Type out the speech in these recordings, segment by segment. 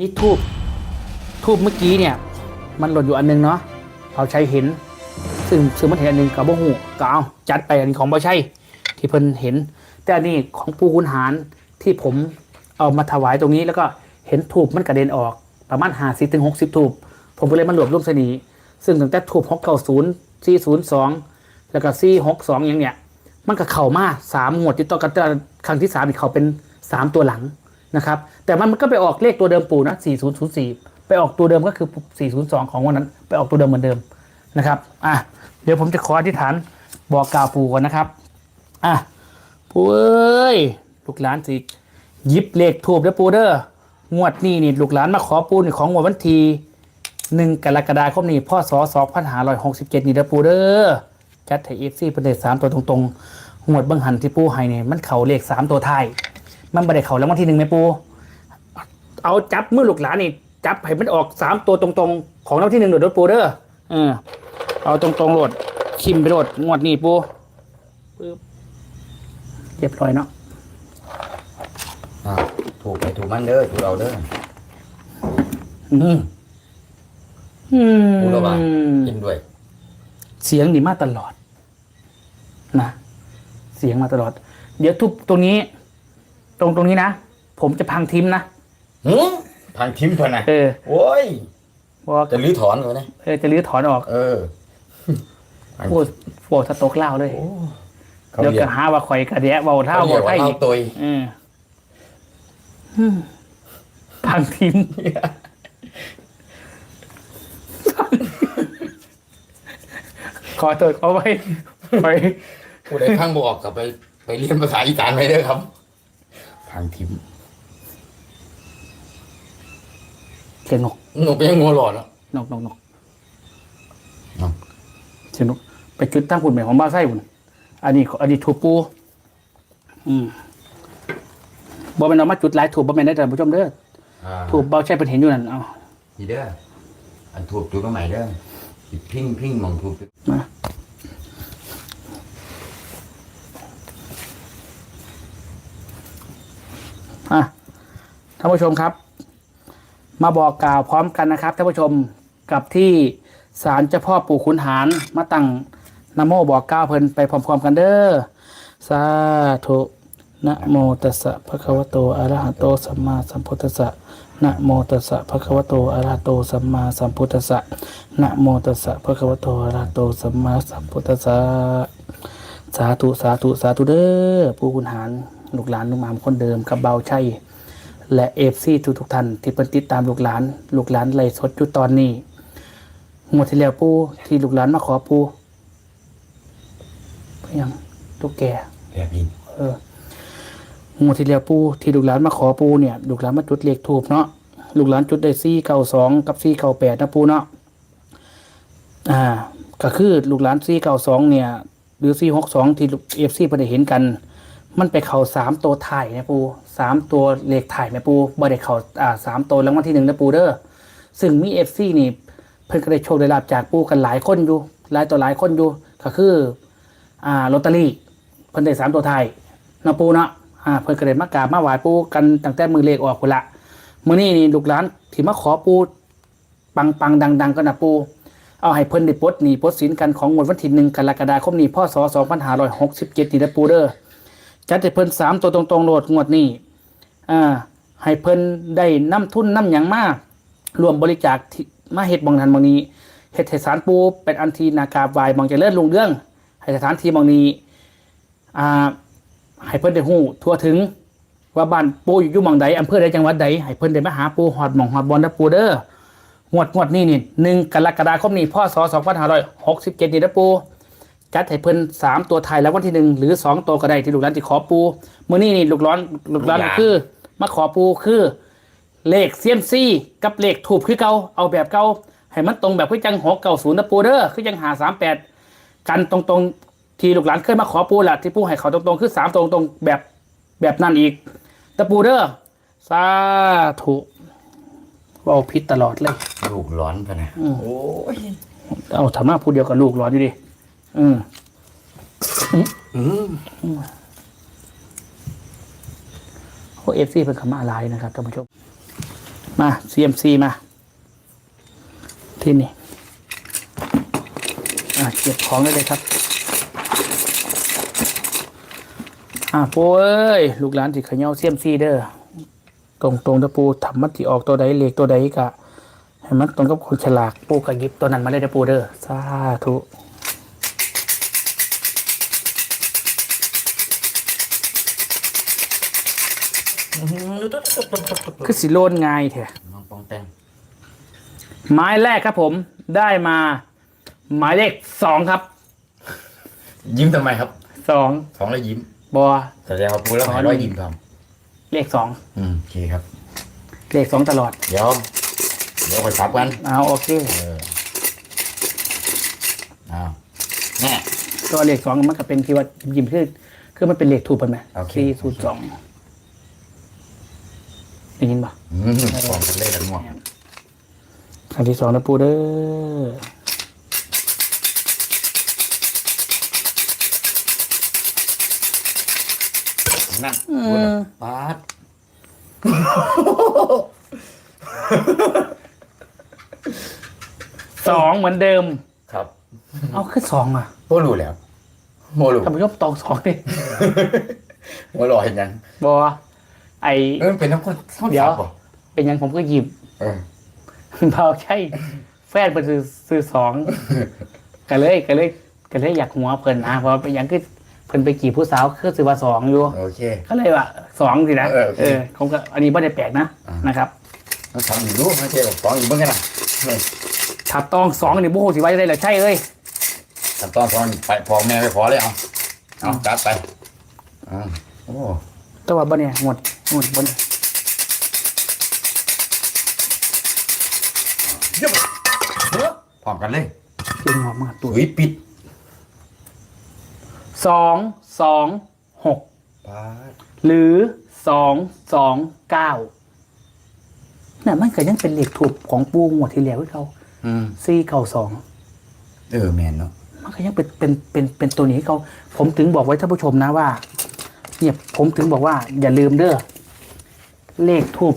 นี่ทูบทูบเมื่อกี้เนี่ย มันหล่นอยู่อันนึงเนาะเขาใช้เห็น ซึ่งซึ่งมันเห็นอันหนึงกับบ่หูก็เอาจัดไปอันนี้ของบ่ใช่ที่เพิ่นเห็น แต่อันนี้ของปู่คุณหารที่ผมเอามาถวายตรงนี้ แล้วก็เห็นทูบมันกระเด็นออก ประมาณหาสิถึงหกสิบทูบผมก็เลยมารวบรวมสนีซึ่งตั้งแต่ทูบหกเก้าศูนย์สี่ศูนย์สองแล้วก็สี่หกสองอย่างเนี้ยมันก็เข่ามาสามหมวดที่ต่อกันแต่ครั้งที่สามอีกเขาเป็นสามตัวหลัง นะครับ แต่มันก็ไปออกเลขตัวเดิมปู่นะสี่ศูนย์ศูนย์สี่ไปออกตัวเดิมก็คือสี่ศูนย์สองของวันนั้น ไปออกตัวเดิมเหมือนเดิมนะครับ อะ เดี๋ยวผมจะขออธิษฐานบอกกล่าวปู่ก่อนนะครับ อะ ปู่เอ้ย ลูกหลานสิยิบเลขทูบเด้อปู่เด้องวดนี้นี่ลูกหลานมาขอปู่นี่ของงวดวันที่หนึ่งกรกฎาคมนี้พ่อสอสองพันห้าร้อยหกสิบเจ็ดนี่เด้อปู่เด้อจัดไทยเอฟซีเป็นเลขสามตัวตรงๆ หวดเบังหันที่ปูให้เนี่ยมันเข่าเลขสามตัวไทย มันไม่ได้เข่าแล้ววันที่หนึ่งไหมปูเอาจับมือลูกหลานนี่จับให้มันออกสามตัวตรงๆ ของรางวัลที่หนึ่งโดดรถปูเด้อเออเอาตรงๆโหลดคิมไปโหลดงวดนี้ปูปึ๊บเรียบร้อยเนาะอ่าถูกไปถูกมันเด้อถูกเราเด้ออืมอืมถูกเราบ้างกินด้วย เสียงดีมากตลอด นะ เสียงมาตลอด เดี๋ยวทุบตรงนี้ ตรงตรงนี้นะ ผมจะพังทิมนะหืมทางทิมเพิ่นน่ะเออโอ้ยบอกว่าจะรื้อถอนก่อนนะเออจะรื้อถอนออก เออพูดโฟสตกเล่าวเลยเขาเดี๋ยวเรียจะกหาว่าข่อยกระเดียเบาเท่าเขาเรียเบากไทว่ายเท้าตุยเอออืมพังทิมขอโทษเขาไว้ไปผู้ใดพังบอกกับไป ไปเรียนภาษาอีสานไปเด้อครับทางทิมเสียงนกหนูเป็นยังงัวหลอดแล้วนกนกนกเนาะเสียงนกไปจุดตั้งหุ่นใหม่ของบ้าไส้หุ่นอันนี้อันนี้ถูกปู อืมบอเป็นเอามาจุดหลายถูกบอเป็นได้แต่านผู้ชมเด้ออ่าถูกเบาใช่เป็นเห็นอยู่นั่นเอานี่เด้ออันถูกถูกก็ใหม่เด้อสิพิ้งพิ้งมองถูกมา ท่านผู้ชมครับ มาบอกกล่าวพร้อมกันนะครับท่านผู้ชมกับที่ศาลเจ้าพ่อปู่ขุนหารมาตั้งนะโมบอกกล่าวเพลินไปพร้อมๆกันเด้อสาธุนะโมตัสสะภะคะวะโตอะระหะโตสัมมาสัมพุทธัสสะนะโมตัสสะภะคะวะโตอะระหะโตสัมมาสัมพุทธัสสะนะโมตัสสะภะคะวะโตอะระหะโตสัมมาสัมพุทธัสสะสาธุสาธุสาธุเด้อปู่ขุนหารลูกหลานลูกหมามคนเดิมกับเบาชัย และเอฟซีทุกทุกๆท่านที่เพิ่นติดตามลูกหลาน ลูกหลานไล่สดอยู่ตอนนี้งวดที่แล้วปูที่ลูกหลานมาขอปูเพียงตุ๊กแกแบบนี้เอองูที่เรียวปูที่ลูกหลานมาขอปูเนี่ยลูกหลานมาจุดเลขถูกเนาะลูกหลานจุดได้ซี่เก้าสองกับซี่เก้าแปดนะปูเนาะอ่า ก็คือลูกหลานซี่เก้าสองเนี่ย หรือซี่หกสองที่เอฟซีไปได้เห็นกัน มันไปเข่าสามตัวถ่ายนะปูสามตัวเลขถ่ายนะปูบ่ได้เข่าอ่าสามตัวรางวัลที่หนึ่งนะปูเด้อซึ่งมีเอฟซีนี่เพิ่นก็ได้โชคได้ลาบจากปูกันหลายคนอยู่หลายต่อหลายคนอยู่ก็คืออ่าลอตเตอรี่เพิ่นได้สามตัวไทยนะปูเนาะอ่าเพิ่นก็ได้มากราบมาไหว้ปูกันตั้งแต่มือเลขออกพุ่นละมื้อนี้นี่ลูกหลานที่มาขอปูปังปังดังดังๆก็นะปูเอาให้เพิ่นได้ปลดหนี้ปลดสินกันของงวดวันที่หนึ่งกรกฎาคมนี้พศ2567นี่นะปูเด้อ จัดให้เพิ่นสามตัวตรงๆโหลดงวดนี้อ่าให้เพิ่นได้น้ำทุนน้ำหยังมารวมบริจาคมาเฮ็ดบางทันบางนี้เฮ็ดให้สารปูเป็นอันทีนากาบไหว้บางเจริญรุ่งเรื่องให้สถานที่บางนี้อ่าให้เพิ่นได้ฮู้ทั่วถึงว่าบ้านปูอยู่อยู่หม่องใดอำเภอใดจังหวัดใดให้เพิ่นได้มาหาปูฮอดหม่องฮอดบอลนะปูเด้องวดงวดนี้นี่หนึ่งกรกฎาคมนี้พศ2567นี่นะปู จัดให้เพิ่นสามตัวไทายแล้ววันที่หนึ่งหรือสองตัวก็ได้ที่ลูกหลานที่ขอปูมื้อนี้นี่ลูกร้อนลูกร้านก็คือ มาขอปูคือ เลขเซียมซี่กับเลขถูกคือเก่าเอาแบบเก่าให้มันตรงแบบคือจังหกเก่าศูนย์นะปูเด้อคือจังหาสามแปดกันตรงๆ ที่ลูกหลานเคยมาขอปูแหละที่ปูให้เขาตรงๆคือสามตรงๆแบบแบบนั้นอีกแต่ปูเด้อสาธุเว่าพิษตลอดเลย ลูกร้อนพะนะอืมโอ้ยเอาถามมาพูดเดียวกับลูกร้อนอยู่ดิ อืมอืมโอเอฟซีเป็นคำมาลายนะครับท่านผู้ชม มา CMC มซีมา ที่นี่เก็บของได้เลยครับอะปูเอ้ย ลูกหลานที่เขย่า CMC เด้อตรงตรงๆนะปูทำมันที่ออกตัวใดเลขตัวใดกะให้มันตรงกับคนฉลากปูกระยิบตัวนั้นมาเลยนะปูเด้อสาธุ คือสิโลนง่ายแท้น้องปองแตงไม้แรกครับผมได้มา หมายเลขสองครับยิ้มทำไมครับสองสองแล้วยิ้มบอแสดงว่าพูดแล้วหายร้อยยิ้มครับเลขสองอืมโอเคครับ เลขสองตลอด เดี๋ยวเดี๋ยวไปซับกันเอาโอเคเออเอาแน่ตัวเลขสองมันก็เป็นที่ว่ายิมคือคือมันเป็นเลขถูกปะไหมโอเคสี่ศูนย์สอง ได้ยินปะอืมสองกันเลยกันหมดครั้งที่สองนะปูเด้อนั่นปาดสองเหมือนเดิม ครับเอาขึ้นสองอะโมรู้แล้วโมรู้ท่านผู้ชมตองสองดิโมรอเห็นยังบอ ไอเออเป็นน้ำคนเท่าเดี๋ยวซับบ่เป็นยังผมก็หยิบเออเบาใช่แฟนเป็นซื้อซื้อสองก็เลยก็เลยก็เลยอยากหัวเพิ่นนะเพราะเป็นหยังคือเพิ่นไปกี่ผู้สาวคือซื้อว่าสองอยู่โอเคก็เลยว่าสองสินะเออโอเคเออผมก็อันนี้ไม่ได้แปลกนะอ่านนะครับต้องทำอยู่รู้ไม่ใช่แบบฟ้องอยู่เบ้างกันนะนี่ถ้าตองสองนี่โมโหสิไว้ได้เลยใช่เอ้ยขั้นตอนฟ้องไปพอแม่ไปขอเลยเอาเอาจัดไปอ่าโอ้ แต่ว่าบ่เนี่ยหมดหมดบ่เนี่ยเยี่ยมเยอะพร้อมกันเลยเก่งหัวมากตัวถุยปิดสองสองหกปาดหรือสองสองเก้าน่ะมันก็ยังเป็นเหล็กถูกของปูงวดที่แล้วที่เขาอืมซี่เก้าสองเออแมนเนาะมันก็ยังเป็นเป็นเป็นเป็นตัวนี้ให้เขา ผมถึงบอกไว้ท่านผู้ชมนะว่า เนี่ยผมถึงบอกว่า อย่าลืมเด้อเลขทูบ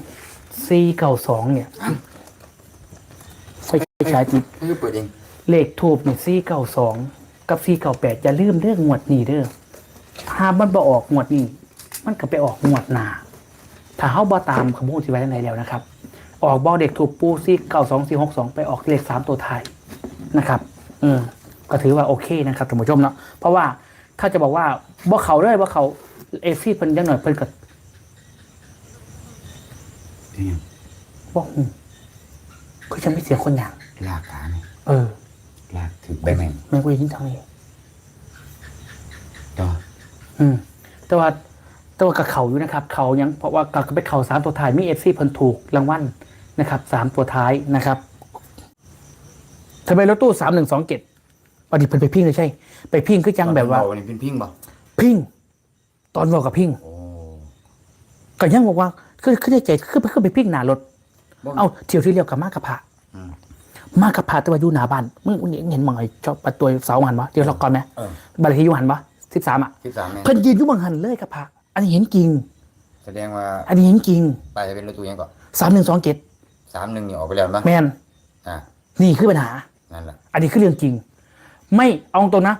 ซีเก้าสองเนี่ยไฟฉายจิตไม่เปิดเองเลขทูบเนี่ยซีเก้าสองกับซีเก้าแปดอย่าลืมเรื่องงวดนี้เด้อถ้ามันบ่ออกงวดนี้ มันก็ไปออกงวดหน้าถ้าเขาบ่ตามขโมยสิไว้ในแล้วนะครับ ออกบ่เด็กถูกปูซีเก้าสองซีหกสองไปออกเลขสามตัวท้ายนะครับอืมก็ถือว่าโอเคนะครับท่านผู้ชมเนาะเพราะว่าถ้าจะบอกว่าบ่เขาเลยบ่เขา เอฟี่เพิ่นยังหน่อยเพิ่นก็นี่บ่ฮู้คือจะไม่เสียงคนอย่าง ลากขาเนี่ยเออลากถึงใบแมงแม่งกูยินทางนี้ต่ออืม แต่ว่าแต่ว่ากับเขาอยู่นะครับ เขายังเพราะว่ากับไปเขาสามตัวท้ายมีเอฟซีเพิ่นถูกรางวัลนะครับสามตัวท้ายนะครับทำไมรถตู้สามหนึ่งสองเจ็ดอดีตเพิ่นไปพิงเลยใช่ ไปพิงคือจังแบบว่าเนี่เป็นพิงบ่ พิงต อนบอกกับพิงโอ้ก็ยังบอกว่าคือคือในใจคือคือไปพิงหน้ารถบ่เอาเที่ยวที่เรียวกับมากกับพระอืมมากกับพระแต่ว่าอยู่หน้าบ้านมึงมึงเห็นมังไอ้ชอบประตูเสาหันวะเดี๋ยวเราก่อนไหมเออบัตรที่อยู่หันวะสิบสามอะสิบสามแม่เพิ่นยืนอยู่บังหันเลยกับพระอันนี้เห็นจริง แสดงว่า อันนี้เห็นจริงไปจะเป็นรถตู้ยังก่อนสามหนึ่งสองเจ็ดสามหนึ่งนี่ออกไปแล้วมั้ยแมนอ่านี่คือปัญหานั่นแหละอันนี้คือเรื่องจริง ไม่เอาตรงนะ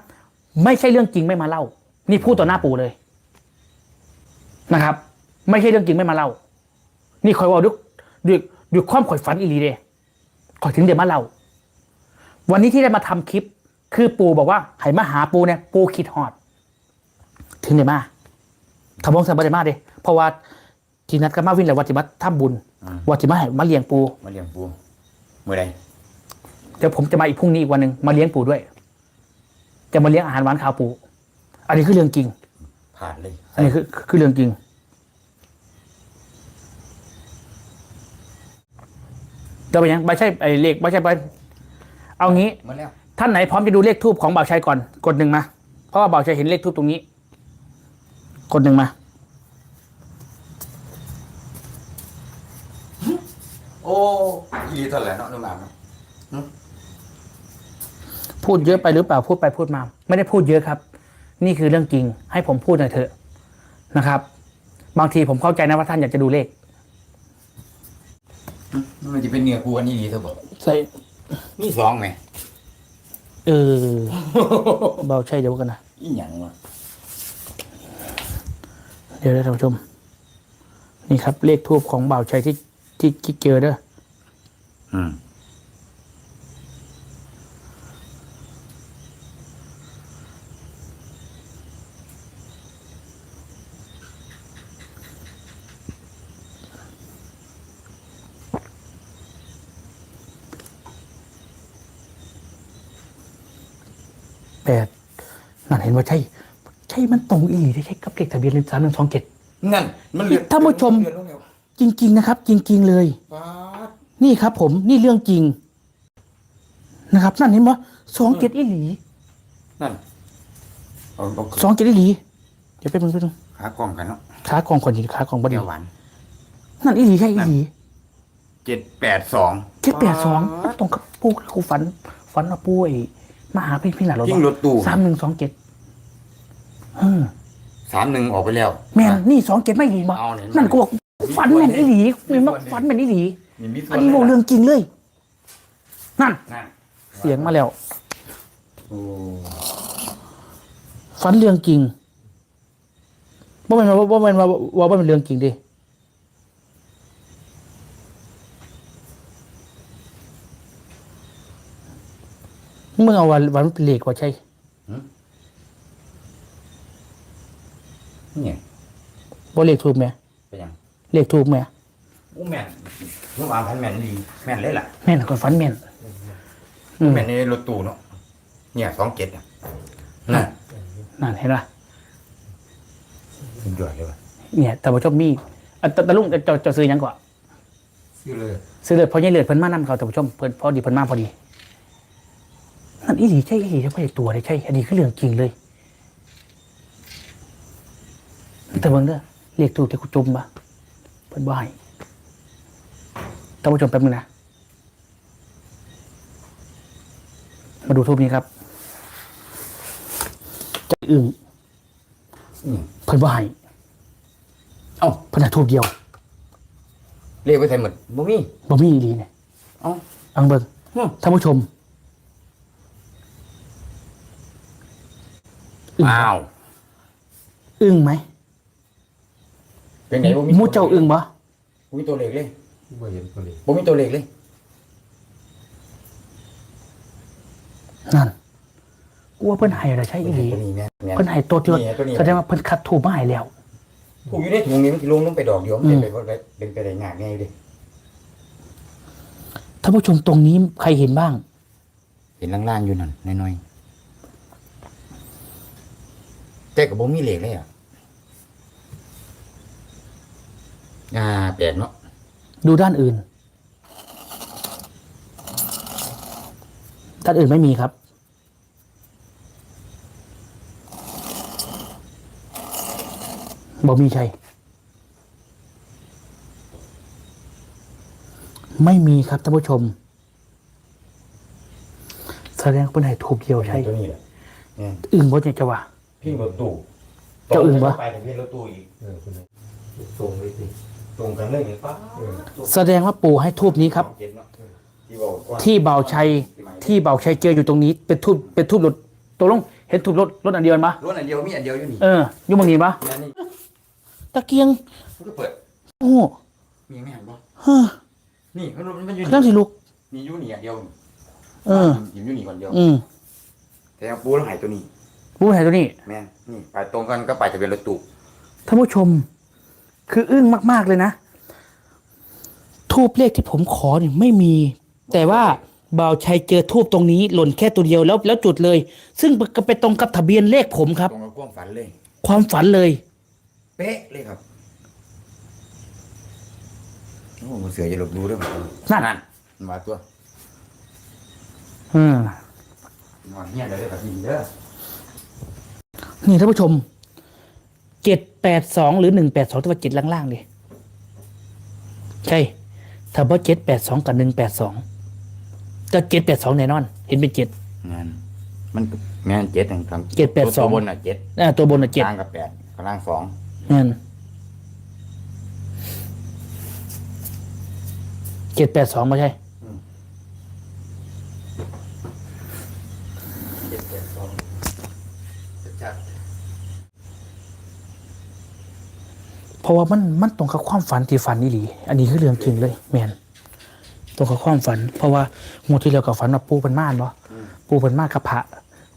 ไม่ใช่เรื่องจริงไม่มาเล่า นี่พูดต่อหน้าปู่เลย นะครับ ไม่ใช่เรื่องจริงไม่มาเล่า นี่คอยว่าด้วยด้วยด้วยความข่อยฝันอีหลีเด้ข่อยถึงเดี๋ยวมาเล่า วันนี้ที่ได้มาทำคลิป คือปู่บอกว่าให้มาหาปูเนี่ยปูคิดฮอด ถึงเดี๋ยวมาทำบงสันบไดมาเด้เพราะว่าทีนัดก็มาวิ่งแล้ววัติมาทำบุญวัติมาให้มาเลี้ยงปู มาเลี้ยงปูมือใดเดี๋ยวผมจะมาอีกพรุ่งนี้อีกวันหนึ่งมาเลี้ยงปู่ด้วย จะมาเลี้ยงอาหารหวานข้าวปู่อันนี้คือเรื่องจริง ผ่านเลยอันนี้คือคือเรื่องจริงเดี๋ยวไปยังไม่ใช่ไอ้เลขไม่ใช่ไปเอางี้ มาแล้วท่านไหนพร้อมจะดูเลขทูบของบ่าวชัยก่อน กดหนึ่งมา เพราะว่าบ่าวชัยเห็นเลขทูบตรงนี้ กดหนึ่งมา โอ้ยีเท่าไหร่เนาะนุ่มอ่างเนาะพูดเยอะไปหรือเปล่าพูดไปพูดมา ไม่ได้พูดเยอะครับ นี่คือเรื่องจริง ให้ผมพูดหน่อยเถอะนะครับ บางทีผมเข้าใจนะว่าท่านอยากจะดูเลขมันจะเป็นเนื้อกูอันนี้ดีเถอะบอกใส่มีสองไหมเออเบาใช่เดี๋ยวกันนะอีหยังวะเดี๋ยวได้ท่านผู้ชม นี่ครับ เลขทูบของเบาชัยที่ที่ที่เจอเด้ออืม แปดนั่นเห็นว่าใช่ ใช่มันตรงอีหลีได้ใช่กับเลขทะเบียนสามหนึ่งสองเจ็ดนั่น มันเหลือท่านผู้ชม เหลือลงแล้วจริง ๆ นะครับ จริง ๆ เลย ป๊าดนี่ครับ ผมนี่เรื่องจริง นะครับ นั่นเห็นว่าสองเจ็ดอีหลีนั่นเอาเอาสองเจ็ดอีหลี เดี๋ยวไปมึงไปมึงขากล้องกันเนาะขากองคนดีขากองบดีเดี๋ยวหวานนั่นอีหลีใช่อีหลีเจ็ดแปดสอง เจ็ดแปดสองตรงกับปูกูฝัน ฝันว่าปูไอ้ มาหาพี่พี่หลานรถทิ้งรถตู้สามหนึ่งสองเจ็ดเออสามหนึ่งออกไปแล้ว แม่นนี่สองเจ็ดไม่ดีบ่เอาเนี่ย นั่นกูบอกฝันแม่นอีหลีแม่นว่าฝันแม่นอีหลีมีมิตรอันนี้บอกเรื่องจริงเลย นั่น นั่นเสียงมาแล้ว โอ้ฝันเรื่องจริงว่ามันว่าว่ามันว่าว่าว่ามันเรื่องจริงดิ มึงเอาวันวันเป็นเลขว่าใช่เนี่ยว่าเลขถูกไหมเป็นยังเลขถูกไหมอู้แม่นลูกอามพันแม่นดีแม่นเลยล่ะแม่นคนฝันแม่นอืมแม่นในรถตู้เนาะเนี่ยสองเจ็ดอะนั่นนั่นเห็นปะสุดยอดเลยว่ะเนี่ย แต่ว่าชอบมีอะแต่แต่ลุงจะจะจะซื้อหยังก่อนซื้อเลยซื้อเลือดเพราะยังเลือดเพิ่นมานำเขาแต่ผู้ชมเพิ่นพอดีเพิ่นมาพอดี นั่นอีหลีใช่อีหลีใช่ไม่ใช่ตัวเลยใช่อันนี้คือเรื่องจริงเลย แต่เบิ่งเด้อเรียกถูกที่กูจุ่มปะเพิ่นบ่ให้ท่านผู้ชมแป๊บนึงนะ มาดูทูปนี้ครับจะอึ้งอืมเพิ่นบ่ให้เอ้าเพิ่นให้ทูปเดียวเรียกไว้ใส่หมดบ่มีบ่มีอีหลีเนี่ยเอ้า อังเบิ่งฮึท่านผู้ชม อึ้งอ้าวอึ้งไหมเป็นไหนบ่มีมูเจ้าอึ้งบ่บ่มีตัวเลขเลยบ่เห็นตัวเลขบ่มีตัวเลขเลยนั่นกูว่าเพิ่นให้อะไรใช่อีหลีตัวนี้แม่แม่นเพิ่นให้ตัวที่ว่านี่ตัวนี้แสดงว่าเพิ่นคัดถูกมาให้แล้วกูอยู่ในถุงนี้มันสิลงลงไปดอกเดียวมันอืจะมไปบ่ได้เป็นไปได้ง่ายแน่อยู่ดิท่านผู้ชมตรงนี้ใครเห็นบ้าง เห็นล่างๆอยู่นั่นน้อยๆ แต่ก็บ่มีเลขเลยอะอ่าแปลกเนาะดูด้านอื่น ด้านอื่นไม่มีครับ บ่มีใช่ไม่มีครับท่านผู้ชม แสดงว่าเป็นไหนถูกเดียวใช่ตัวนี้แหละเนี่ยอึ่งบ่เนี่ยจะว่า พี่รถตู้เจ้าอื่นปะ ไปกับพี่รถตู้อีกเออคุณนายส่งเลยสิตรงกันเลยนี่ป้าเออแสดงว่าปู่ให้ทูบนี้ครับ เจ็ดเนาะที่บอกว่าที่เบาชัยที่เบาชัยเจออยู่ตรงนี้ เป็นทูบเป็นทูบรถตัวลงเห็นทูบรถรถอันเดียวกันปะรถอันเดียวมีอันเดียวอยู่นี่เอออยู่บางนี้ปะแม่นี่ตะเกียงมันก็เปิดโอ้มีไม่หันบ่เฮ้อนี่มันมันอยู่นั่งนี่สิลูก นี่อยู่นี่อันเดียวเอออยู่อยู่นี่คนเดียว อืมแต่เอาปูแล้วหายตัวนี้ ผู้ชายตัวนี้แม่นนี่ไปตรงกันก็ไปทะเบียนรถตู้ท่านผู้ชม คืออึ้งมาก ๆ เลยนะ ทูบเลขที่ผมขอเนี่ยไม่มี แต่ว่าบ่าวชัยเจอทูบตรงนี้หล่นแค่ตัวเดียวแล้วแล้วจุดเลย ซึ่งก็ไปตรงกับทะเบียนเลขผมครับ ตรงกับความฝันเลย ความฝันเลย เป๊ะเลยครับโอ้โหเสือจะหลบดูด้วยมั้ยนั่นนั่นมาตัวอืมนอนเงียบเลยเด้อแบบนี้เด้อ นี่ท่านผู้ชมเจ็ดแปดสองหรือหนึ่งแปดสองตัวเจ็ดล่างๆเลยใช่ถ้าว่าเจ็ดแปดสองกับหนึ่งแปดสองก็เจ็ดแปดสองแน่นอน เห็นเป็นเจ็ดนั่นมันแม่นเจ็ดหนึ่งครั้งเจ็ดแปดสองตัวบนอะเจ็ดอ่าตัวบนอะเจ็ดกลางกับแปดข้างล่างสองนั่นเจ็ดแปดสองไม่ใช่ เจ็ดแปดสองชัด เพ ราะว่ามันมันตรงกับความฝันที่ฝันนี่หลีอันนี้คือเรื่องจริงเลยแมนตรงกับความฝัน เพราะว่างูที่เรากับฝันว่าปูเป็นม่านเนาะปูเป็นม่านกับพระ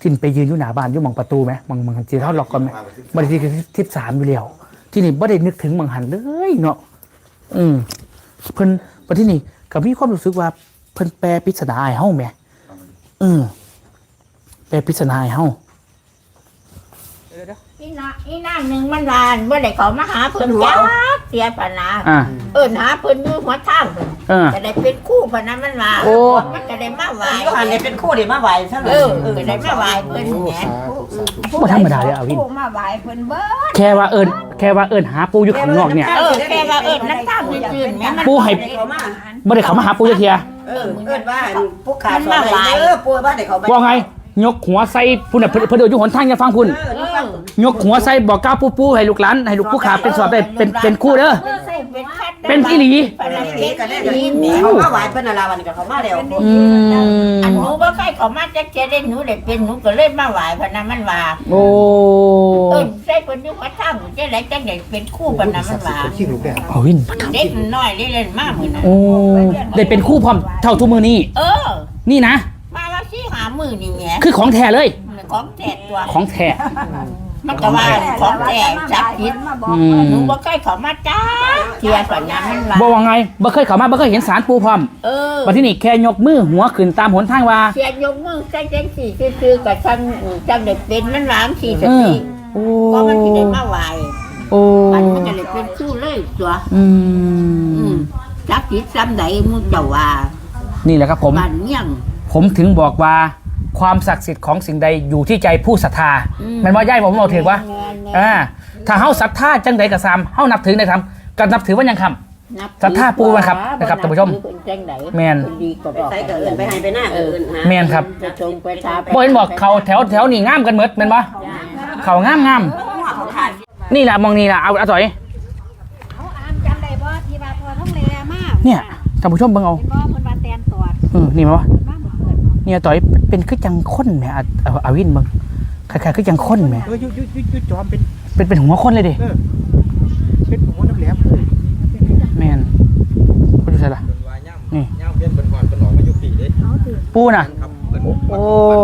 ที่ไปยืนอยู่หน้าบ้านอยู่หมองประตูไหมมองมองจีเท่าหลอกกันไหมบริทีทิพสามอยู่แล้วที่นี่บ่ได้นึกถึงมังหันเลยเนาะอืมเพิ่นประที่นี่ก็มีความรู้สึกว่าเพิ่นแปลปริศนาให้เฮ้าแหมอืมแปลปริศนาให้เฮ้าอี น่าอีน่าหนึ่งมันวานเมื่อไหร่เขามาหาเพิ่นจ้าเสียปานาอ่า เอิ้นหาเพิ่นอยู่หัวทางเพิ่นเออ จะได้เป็นคู่พนันมันว่าโอ้ มันจะได้มาไหวอันนี้ผ่านเนี่ยเป็นคู่เดี๋ยวมาไหวซะเลเอยอจะได้มาไหวเพิ่นแหมบ่ธรรมดาเลยอาวินคู่มาไหวเพิ่นเบิดแค่ว่าเอิญแค่ว่าเอิญหาปูอยู่ข้างนอกเนี่ย เออแค่ว่าเอิ้นน้ำตาลจืดๆแหมมันปูให้ เขามาไม่ได้เขามาหาปูจะเทียเออเอิ้นว่าผู้ขาสอนอะไรเออปูว่าเดี๋ยวเขาไปว่าไง ยกหัวใส่พุ่นน่ะเพิ่นเพิ่นเดินอยู่หนทางอย่าฟังพุ่น เออนี่ฟังยกหัวใส่บอกก้าวปูปูให้ลูกหลานให้ลูกผู้ขาเป็นสอบได้เป็นเป็นคู่เด้อเป็นคัดเป็นอีหลี ปานนั้นนี่เป็นกันได้อีหลีเขามาไหวเพิ่นอะไรวันนี้ก็เขามาแล้วอืมอันหนูบ่ใครเขามาจักเจได้หนูได้เป็นหนูก็เลยมาไหวพนันมันว่าโอ้ เอิ้นใส่เพิ่นอยู่หัวทางจะได้จังได้เป็นคู่พนันมันว่าขี้ลูกแดงเอาวินมาทเด็กน้อยได้เล่นมากเหมือนนะำโอ้ได้เป็นคู่พร้อมเท่าทุกมือนี่ เออ นี่นะ มาแล้วที่หามือนี่แหมคือของแท้เลยของแจกตัว ของแท้ มันก็ว่าของแจกจับผิดอืม หนูบ่เคยเขามาจ้าเทียฝันน้ำมันว่าบอกว่าไงบ่เคยเข้ามาบ่เคยเห็นสารปูพร้อมเออบัดที่นี่แค่ยกมือหัวขึ้นตามหนทางว่าเทียนยกมือใส่จังสี่คือๆกับจังจังเด็กเป็นมันหวานสี่สเออติโอ้ก็มันสิได้มาไหวโอ้มันมันจะได้เป็นคู่เลยตัว อือืมมจักผิดซ้ำใดมึงเจ้าว่านี่แหละครับผม บ้านเมี่ยง ผมถึงบอกว่าความศักดิ์สิทธิ์ของสิ่งใดอยู่ที่ใจผู้ศรัทธาอืมมันว่าย่ายผมบอกถือว่าแม่นๆอ่าถ้าเฮาศรัทธาจังใดก็ซ้ำเฮานับถือในธรรมก็นับถือว่ายังคำ นับศรัทธาปู่นะครับนะครับท่านผู้ชมเป็นจังใดแม่น เป็นดีก็บอกใส่ก็เอิ้นไปให้ไปหน้าเอิ้นหาแม่นครับไปชงไปทาไปบ่เห็นบอกเขาแถวแถวนี่งามกันหมดแม่นบ่เขางามงามหัวเขาขาดนี่แหละมองนี่แหละเอาเอาต่อยเขาอามจำได้บ่ที่ว่าพอท้องแลมากเนี่ยท่านผู้ชมเบิ่งเอา เห็นบ่เพิ่นว่าแตนตอด อืมนี่มั้ยวะเพิ่นว่าเหมือน เพิ่นเนี่ยต่อยเป็นคือจังค้นแหมอะเอาอาวินเบิ่งคล้ายๆคือจังค้นแหมเออยุยุยุยุจอมเป็นเป็นเป็นหัวคนเลยดิเออเป็นหัวน้ำแหลมเลยแม่นบ่ดูใส่ล่ะ เป็นว่าย่ำนี่ ย่ำเพี้ยนเป็นหอนเป็นหนองมาอยู่ปีเด้เอาถือปูน่ะ ครับเป็นโอ้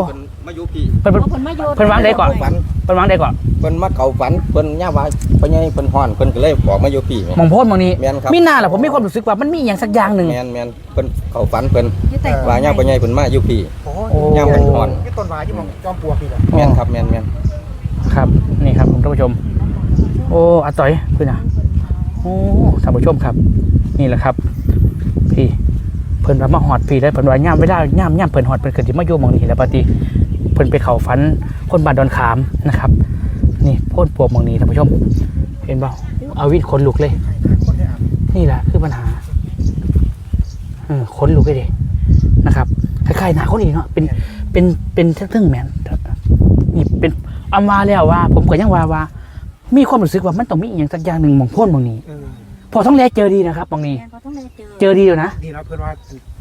เป็นมาอยู่ปีเพิ่นเพิ่น เอาเพิ่นมาโยนเพิ่นวางได้ก่อน ฝัน เพิ่นวางได้ก่อนเป็นมาเก่าฝันเป็นย่าว่าเพิ่นใหญ่เป็นหอนเพิ่นก็เลยบอกมาอยู่ปีแม่ มองโพดมองนี้แม่นครับ มีหน้าแหละผมมีความรู้สึกว่ามันมีอย่างสักอย่างหนึ่ง แม่นแม่นเพิ่นเข้าฝันเพิ่นอยู่ใต้ว่าย่าเป็นใหญ่เพิ่นมาอยู่ปี โอ้โอ้ย่ำเป็นหอน ที่ต้นวายที่มองจอมปลวกนี่แหละแม่นครับแม่นแม่นครับนี่ครับผมท่านผู้ชม โอ้อาต่อยคือนะโอ้ท่านผู้ชมครับ นี่แหละครับ พี่เพิ่นว่ามาหอดพี่แล้วเพิ่นว่าย่ามเวลาย่ามย่ามเพิ่นหอดเพิ่นเกิดที่มาอยู่หมองนี้แล้วปฏิเพิ่นไปเข้าฝันคนบ้านดอนขามนะครับ นี่พ่นปวกหมองนี้ท่านผู้ชม เห็นเปล่าเอาวินขนลุกเลย นี่แหละคือปัญหาเออขนลุกเลยดินะครับคล้ายๆหนาคนอีกเนาะเป็นเป็นเป็นเรื่องแมนนี่เป็นเอามาแล้วว่า ผมก็ยังว่าว่า มีความรู้สึกว่ามันต้องมีอหย่างสักอย่างหนึ่งหมองพ่นหมองนี้เออพอท้องแลเจอดีนะครับหมองนี้แตนพอท้องแลเจอเจอดีอยู่นะที่เราเพิ่นว่า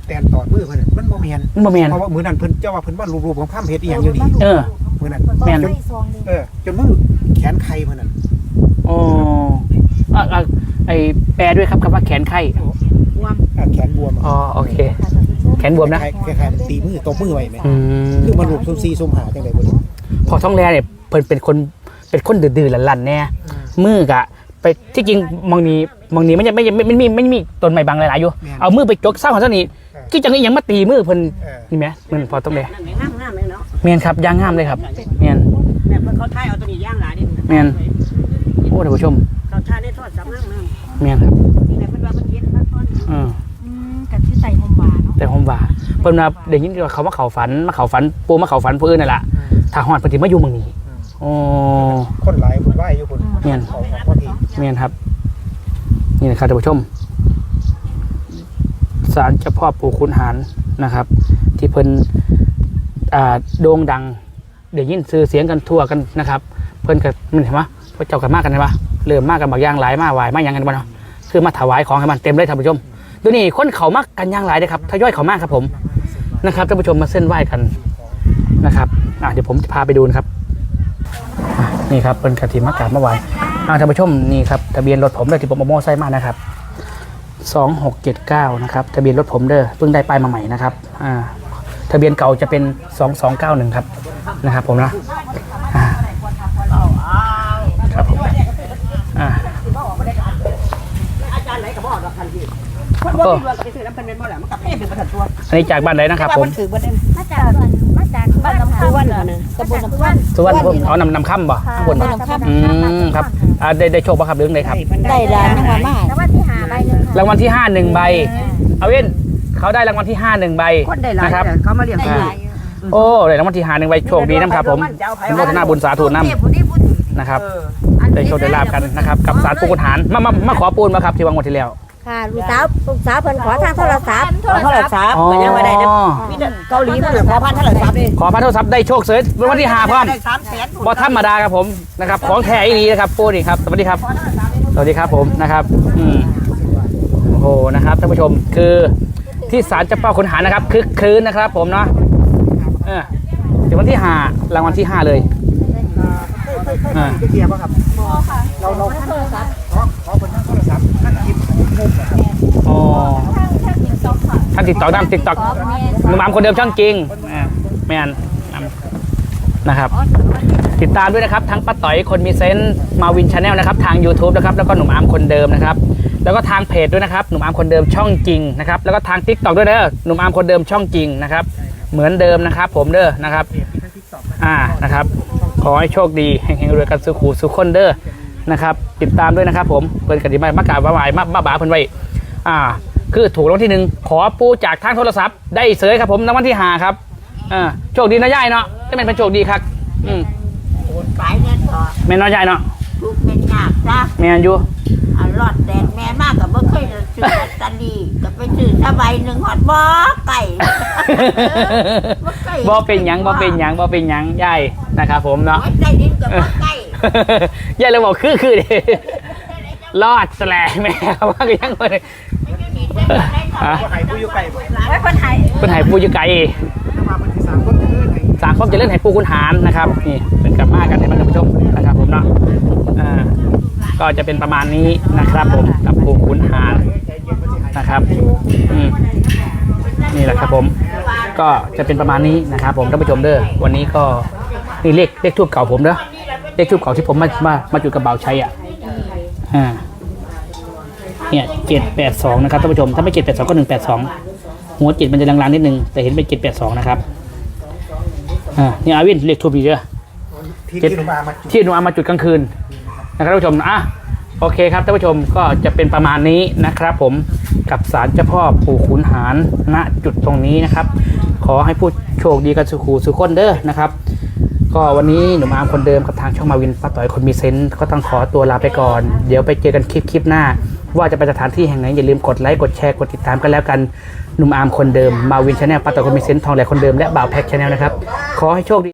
แตนตอดมือเพิ่นน่ะมันบ่แม่นมันบ่แมนเพราะว่ามือนั้นเพิ่นเจ้าว่าเพิ่นว่ารูปๆของข้ามเฮ็ดอีหยังอยู่นี่ เออ มือนั้นเพิ่นแม่บ่นใส่ซองเลยเออจนมือแขนไข่เพิ่นน่ะอ๋ออะอะไอแปลด้วยครับคำว่าแขนไข้รวมอะแขนบวมอ๋อโอเคค่ะท่านผู้ชมแขนบวมนะ คล้ายๆคล้ายๆตีมือตบมือไว้แม่อืมคือมันรูปซุมซีซุมหาจังได๋บ่รู้พอท้องแลเนี่ยเพิ่นเป็นคนเป็นคนดื้อๆหลั่นๆแน่มือกะ ไปที่จริงมองนี้มองนี้มันจะไม่ไม่ไม่มีไม่มีต้นไม้บางหลายๆอยู่เอามือไปจกเศร้าของเจ้านี่ คือจังนี้ยังมาตีมือเพิ่นเออ นี่ไหมมันพอต้องเลยนั่นแหละงามงามเลยเนาะเมียนครับย่างงามเลยครับเมียนแม่เพิ่นเขาทายเอาตัวนี้ย่างหลายนี่แม่น โอ้ท่านผู้ชมเขาทายได้ทอดสามงามงามเมียนครับนี่แหละเพิ่นว่าเพิ่นเย็นมาทอดอืมอืมกับที่ใส่หอมหวานเนาะแต่ผมว่าเพิ่นมาเด็กยินว่าเขามาเข่าฝันมาเข่าฝันปูมาเข่าฝันผู้อื่นนั่นแหละถ้าฮอดเพิ่นสิมาอยู่เมืองนี้โอ้คนหลายคนไหว้อยู่คนเมียน เขาของพอดีเมียนครับ นี่นะครับท่านผู้ชม ศาลเจ้าพ่อปู่ขุนหารนะครับ ที่เพิ่นโด่งดังเดี๋ยวยินซื้อเสียงกันทั่วกันนะครับ เพิ่นกับมันเห็นปะพระเจ้ากันมากกันเห็นปะเริ่มมากกันบางอย่างหลายมากหวายมากอย่างกันบ้เนาะคือมาถวายของให้มันเต็มเลยท่านผู้ชมตัวนี้คนเขามากกันย่างหลายนะครับทยอยเขามากครับผมนะครับท่านผู้ชมมาเส้นไหว้กันนะครับอะเดี๋ยวผมจะพาไปดูนะครับนี่ครับเป็นกระถิ่นมากราบเมื่อวานอะท่านผู้ชมนี่ครับทะเบียนรถผมเลยที่ผมเอาโม่ไส้มานะครับ สองหกเจ็ดเก้านะครับ ทะเบียนรถผมเด้อเพิ่งได้ป้ายมาใหม่นะครับอ่าทะเบียนเก่าจะเป็นสองสองเก้าหนึ่งครับนะครับ ผมนะอ่าครับผมอ่าอาจารย์ไหนก็บอกดอกคันที่คนบ่มีดวงก็ไปซื้อน้ำเพิ่นเป็นบ่แหละมันก็เพ่เป็นประทัดตัวอันนี้จากบ้านไหนนะครับผมว่ามันถือบ่ได้มาจากมาจากบ้านน้ำพุวันน่ะนะตำบลน้ำพุวันสุวรรณภูมิเอานำนำค่ำบ่ข้างบนบ้านน้ำพุอืมครับอ่าได้ได้โชคป่ะครับเรื่องไหนครับ ได้ร้านนะคะมาแล้ววันที่หาใบหนึ่งค่ะ รางวัลที่ห้าหนึ่งใบ เอาเว้นเขาได้รางวัลที่ห้าหนึ่งใบคนได้หลายนะครับเนี่ยเขามาเลี้ยงได้ลูหกลายอยู่โอ้ได้รางวัลที่ห้าหนึ่งใบโชคดีนะครับผมอนุโมทนาบุญสาธุน้ำนะครับได้โชคได้ลาบกันนะครับกับสารปูกุณหารมามามาขอปูนมาครับที่วังวันที่แล้วค่ะลูกสาวลูกสาวเพิ่นขอทางโทรศัพท์เท่าไหร่ซับอ๋อมันยังไม่ได้นะมีแต่เกาหลีเพิ่นน่ะขอพันเท่าไหร่ซับนี่ขอพระโทษทรัพย์ได้โชคเสยรางวัลที่ห้าพร้อมได้3แสนบอธรรมดาครับผมนะครับของแท้อีนีนะครับปูนี่ครับสวัสดีครับ สวัสดีครับผมนะครับอืมโอ้โหนะครับท่านผู้ชมคือที่ศาลเจ้าพ่อขุนหารนะครับคึกคืนนะครับ ผมเนาะเออถึงวันที่ห้ารางวัลที่ห้าเลยอ่า เกียร์ป่ะครับเราเราขอขอคนทั้งโทรศัพท์ท่านคิดงงนะครับอ๋อท่านติดต่อตามติดต่อหนุ่มอามคนเดิมช่างจริงอ่าไม่อันนะครับ ติดตามด้วยนะครับ ทั้งป้าต่อยคนมีเซนต์มาวินชาแนลนะครับ ทาง YouTube นะครับ แล้วก็หนุ่มอาร์มคนเดิมนะครับแล้วก็ทางเพจด้วยนะครับหนุ่มอาร์มคนเดิมช่องจริงนะครับแล้วก็ทาง t ิ k t o k ด้วยเด้อหนุ่มอาร์มคนเดิมช่องจริงนะครับเหมือนเดิมนะครับ ผมเด้อนะครับอ่านะครับ ขอให้โชคดีแห่งๆรวยกันสุขูสุขคนเด้อนะครับติดตามด้วยนะครับ ผมเปิดกันดีไหมมากราบไหวมาบ้าบาเพิ่นไว้อ่า คือถูกรางวัลที่หนึ่งขอปูจากทางโทรศัพท์ได้เสยครับผมรางวัลที่หาครับอ่าโชคดีนะย่ายเนาะจะเป็นเป็นโชคดีครับอืมไปเนี่ยต่อแม่น้อยย่ายเนาะลูกเป็นยากจ้ะแม่นอยู่อ รอดแดดแม่มากกับบ่เคยจะซื้อลอตเตอรี่ก็ไปซื้อสบายหนึ่งฮอดบ่ไก่บ่เป็นหยังบ่เป็นหยังบ่เป็นหยังยายนะครับผมเนาะหัวใจดินกับบ่ไก่ยายเลยบอกคือคือดิรอดแสลงแม่ว่าก็ยังบ่ได้ฮะว่าใครผู้อยู่ไกลบ่ไว้คนไทยเพิ่นให้ปูอยู่ไกลถ้ามาเป็นที่สามคนจะเลื่อนไหนสร้างความเจริญให้ปูคุณหารนะครับนี่เป็นกลับมากันให้มันท่านผู้ชมนะครับผมเนาะอ่า ก็จะเป็นประมาณนี้นะครับ ผมกับปูคุณหารนะครับอืมนี่แหละครับผม ก็จะเป็นประมาณนี้นะครับ ผมท่านผู้ชมเด้อวันนี้ก็นี่เลขเลขทูบเก่าผมเด้อเลขทูบเก่าที่ผมมามามาจุดกระเบาใช้อะอ่าเนี่ยเจ็ดแปดสองนะครับท่านผู้ชมถ้าไม่เจ็ดแปดสองก็หนึ่งแปดสองหัวจิตมันจะลางๆนิดนึงแต่เห็นเป็นเจ็ดแปดสองนะครับอ่านี่อาวินเลขทูบดีเด้อที่ที่หนูมามาที่หนูเอามาจุดกลางคืน นะครับท่านผู้ชมอะโอเคครับท่านผู้ชมก็จะเป็นประมาณนี้นะครับ ผมกับศาลเจ้าพ่อปู่ขุนหารณจุดตรงนี้นะครับ ขอให้ผู้โชคดีกันสุขูสุขคนเด้อนะครับ ก็วันนี้หนุ่มอาร์มคนเดิมกับทางช่องมาวินป้าต่อยคนมีเซนต์ก็ต้องขอตัวลาไปก่อน เดี๋ยวไปเจอกันคลิปคลิปหน้า ว่าจะไปสถานที่แห่งไหนอย่าลืมกดไลค์กดแชร์กดติดตามกันแล้วกันหนุ่มอาร์มคนเดิมมาวินชาแนลป้าต่อยคนมีเซนต์ทองแหลกคนเดิมและบ่าวแพ็กชาแนลนะครับขอให้โชคดี